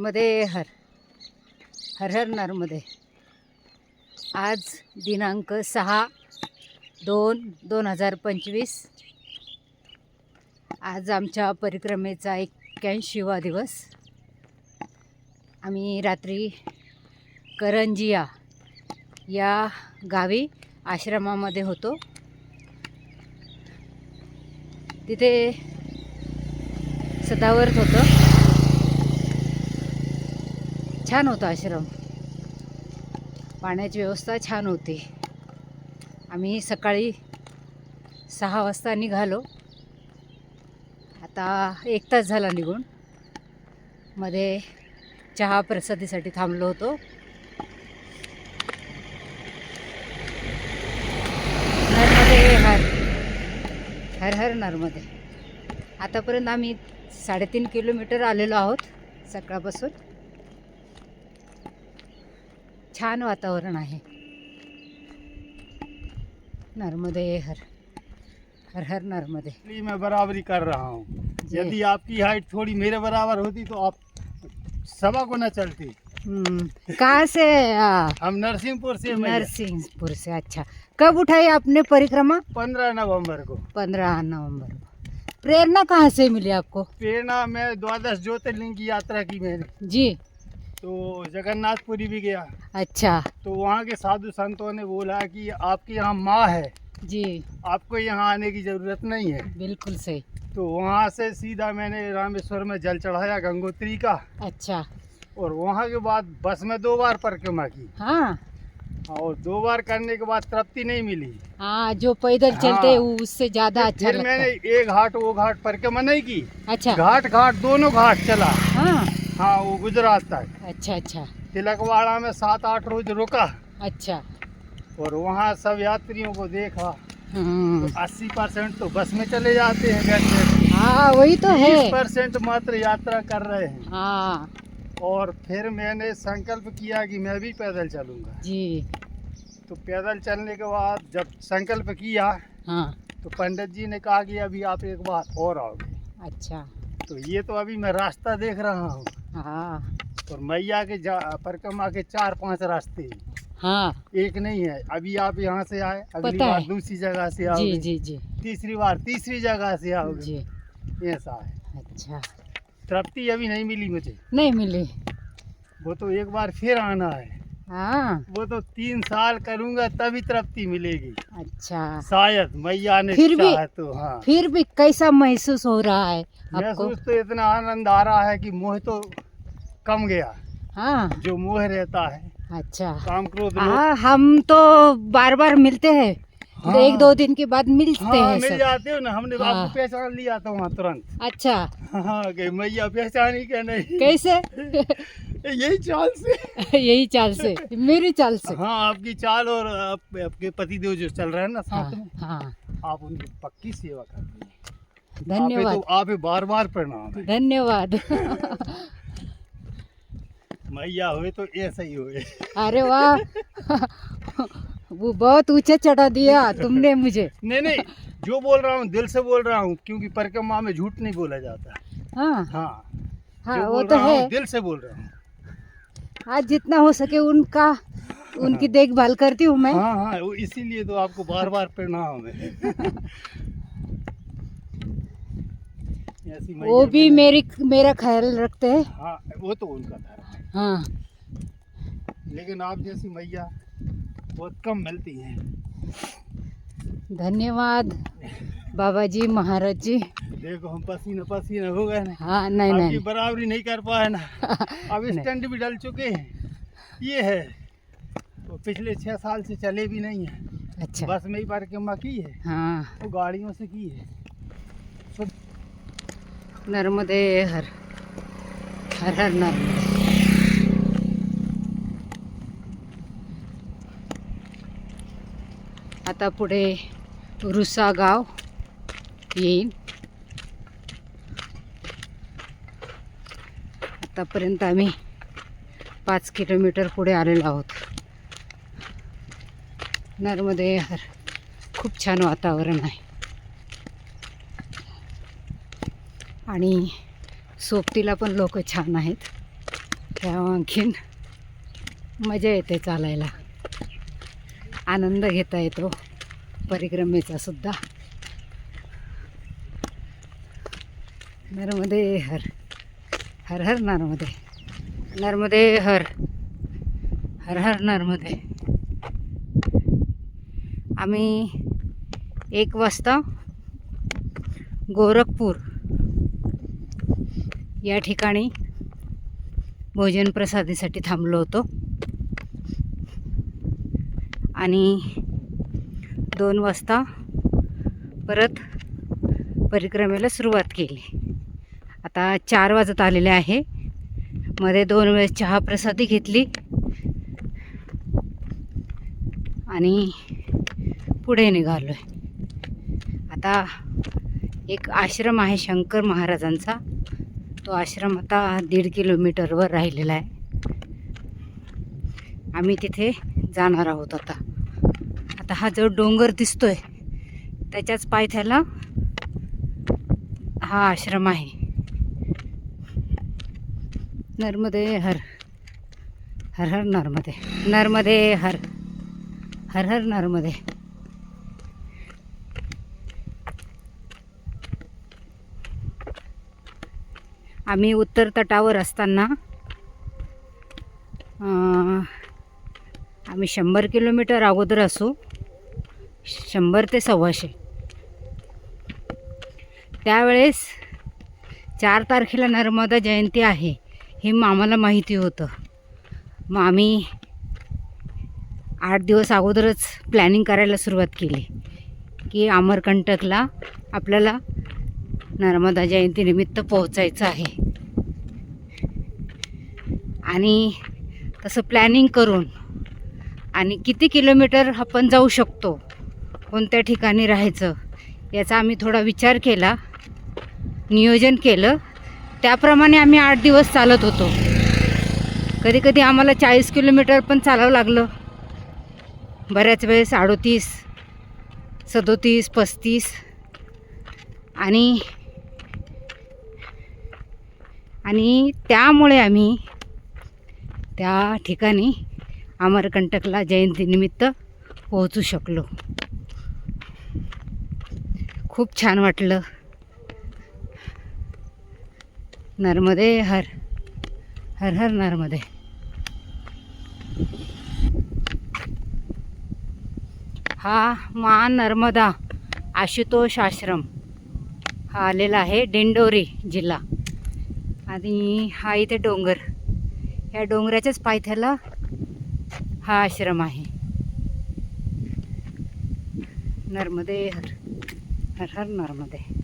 नर्मदे हर हर हर नर्मदे आज दिनांक सहा दोन दोन हजार पंचवीस. आज आमच्या परिक्रमेचा एक्क्याऐंशीवा दिवस. आम्ही रात्री करंजिया या गावी आश्रमामध्ये होतो. तिथे सदावर्त होतं. छान होता आश्रम. पाण्याची व्यवस्था छान होती. आम्ही सकाळी सहा वाजता निघालो. आता एक तास झाला निघून. मध्ये चहा प्रसादीसाठी थांबलो होतो. नर्मदे हर हर हर नर्मदे आतापर्यंत आम्ही साडेतीन किलोमीटर आलेलो आहोत सकाळपासून. छान वातावरण आहे. नर्मदे हर हर हर नर्मदे. मैं बराबरी कर रहा हूँ। यदि आपकी हाइट थोड़ी मेरे बराबर होती तो आप सवा को न चलती। हम्म, कहाँ से आ, हम नरसिंहपुर से नरसिंहपुर से अच्छा। कब उठाई आपने परिक्रमा? पंद्रह नवंबर को। पंद्रह नवंबर को। प्रेरणा कहाँ से मिली आपको? प्रेरणा में द्वादश ज्योतिर्लिंग की यात्रा की मैंने। जी। तो जगन्नाथपुरी भी गया। अच्छा। तो वहाँ के साधु संतों ने बोला कि आपके यहाँ माँ है। जी। आपको यहाँ आने की ज़रूरत नहीं है। बिल्कुल सही। तो वहाँ से सीधा मैंने रामेश्वर में जल चढ़ाया गंगोत्री का। अच्छा। और वहाँ के बाद बस में दो बार परिक्रमा की हाँ। और दो बार करने के बाद तृप्ति नहीं मिली। हाँ जो पैदल चलते हाँ। वो उससे ज़्यादा अच्छा फिर मैंने एक घाट वो घाट परिक्रमा नहीं की? अच्छा। घाट घाट दोनों घाट चला। हाँ। हाँ वो गुजरात तक अच्छा अच्छा। तिलकवाड़ा में सात आठ रोज रुका। अच्छा। और वहाँ सब यात्रियों को देखा। हम्म, अस्सी परसेंट तो बस में चले जाते हैं बैठे। हाँ वही तो है। परसेंट मात्र यात्रा कर रहे हैं। हाँ। और फिर मैंने संकल्प किया कि मैं भी पैदल चलूँगा। जी। तो पैदल चलने के बाद जब संकल्प किया हाँ। तो पंडित जी ने कहा कि अभी आप एक बार और आओगे। अच्छा। तो ये तो अभी मैं रास्ता देख रहा हूँ। हाँ। और मैया के जा- परिक्रमा के चार पाँच रास्ते। हाँ। एक नहीं है। अभी आप यहाँ से आए अगली बार दूसरी जगह से जी आओगे। जी जी। तीसरी बार तीसरी जगह से आओगे। जी। ऐसा है। अच्छा। तृप्ति अभी नहीं मिली मुझे। नहीं मिली। वो तो एक बार फिर आना है। हाँ। वो तो तीन साल करूँगा तभी तृप्ति मिलेगी। अच्छा। शायद मैया ने फिर भी- तो हाँ। फिर भी कैसा महसूस हो रहा है आपको? महसूस तो इतना आनंद आ रहा है कि मोह तो कम गया। हाँ। जो मोह रहता है। अच्छा। काम क्रोध हाँ हम तो बार बार मिलते हैं। हाँ। एक दो दिन के बाद मिलते हाँ हैं मिल जाते हो ना हमने हाँ। आपको पहचान लिया था वहाँ तुरंत। अच्छा। हाँ मैया पहचानी क्या नहीं? कैसे? यही चाल से। यही चाल से मेरी चाल से। हाँ आपकी चाल और आप, आपके पतिदेव जो चल रहे हैं ना हाँ साथ में हाँ आप उनकी पक्की सेवा कर रही हैं। धन्यवाद। तो आप बार बार प्रणाम धन्यवाद। मैया हुए तो ऐसा ही हुए। अरे वाह। वो बहुत ऊँचे चढ़ा दिया तुमने मुझे। नहीं नहीं जो बोल रहा हूँ दिल से बोल रहा हूँ क्योंकि परिक्रमा में झूठ नहीं बोला जाता। हाँ। हाँ। हाँ वो तो है। दिल से बोल रहा हूँ। आज जितना हो सके उनका उनकी देखभाल करती हूँ मैं। हाँ हाँ इसीलिए तो आपको बार बार प्रणाम है। वो भी मेरी मेरा ख्याल रखते हैं। हाँ वो तो उनका धर्म है। हाँ। लेकिन आप जैसी मैया बहुत कम मिलती हैं। धन्यवाद बाबा जी महाराज जी देखो हम पसीना पसीना हो गए ना। हाँ नहीं नहीं। बराबरी नहीं कर पाए ना। अब। स्टैंड भी डल चुके हैं। ये है। तो पिछले छः साल से चले भी नहीं है। अच्छा। बस में ही परिक्रमा की है। हाँ। वो गाड़ियों से की है। नर्मदे हर हर हर नर्मदे। आता पुढे रुसा गाव येईन. आतापर्यंत आम्ही पाच किलोमीटर पुढे आलेलो आहोत. नर्मदे हर खूप छान वातावरण आहे. आणि सोबतीला पण लोक छान आहेत. त्या आणखीन मजा येते चालायला. आनंद घेता येतो. परिक्रमेचा सुद्धा. नर्मदे हर. हर हर नर्मदे. नर्मदे हर. हर हर नर्मदे. आम्ही एक वाजता गोरखपूर या ठिकाणी भोजन प्रसादीसाठी थांबलो होतो. आणि दोन वाजता परत परिक्रमेला सुरुवात केली. आता चार वाजत आलेले आहे. मध्ये दोन वेळेस चहा प्रसादी घेतली. आणि पुढे निघालो आहे आता एक आश्रम आहे शंकर महाराजांचा. तो आश्रम आता दीड किलोमीटरवर राहिलेला आहे. आम्ही तिथे जाणार आहोत आता. आता हा जो डोंगर दिसतोय त्याच्याच पायथ्याला हा आश्रम आहे. नर्मदे हर हर हर नर्मदे नर्मदे हर हर हर नर्मदे. आम्ही उत्तर तटावर असताना आम्ही शंभर किलोमीटर अगोदर असू. शंभर ते सव्वाशे. त्यावेळेस चार तारखेला नर्मदा जयंती आहे हे मग आम्हाला माहिती होतं. मग आम्ही आठ दिवस अगोदरच प्लॅनिंग करायला सुरुवात केली की अमरकंटकला आपल्याला नर्मदा जयंतीनिमित्त पोहोचायचं आहे. आणि तसं प्लॅनिंग करून आणि किती किलोमीटर आपण जाऊ शकतो? कोणत्या ठिकाणी राहायचं? याचा आम्ही थोडा विचार केला नियोजन केलं. त्याप्रमाणे आम्ही आठ दिवस चालत होतो. कधी कधी आम्हाला चाळीस किलोमीटर पण चालावं लागलं. बऱ्याच वेळेस अडोतीस सदोतीस पस्तीस आणि आणि त्यामुळे आम्ही त्या ठिकाणी अमरकंटकला जयंतीनिमित्त पोहोचू शकलो. खूप छान वाटलं. नर्मदे हर हर हर नर्मदे. हा मा नर्मदा आशुतोष आश्रम. हा आलेला आहे दिंडोरी जिल्हा. आणि हा इथे डोंगर. ह्या डोंगराच्याच पायथ्याला हा आश्रम आहे. नर्मदे हर हर हर नर्मदे.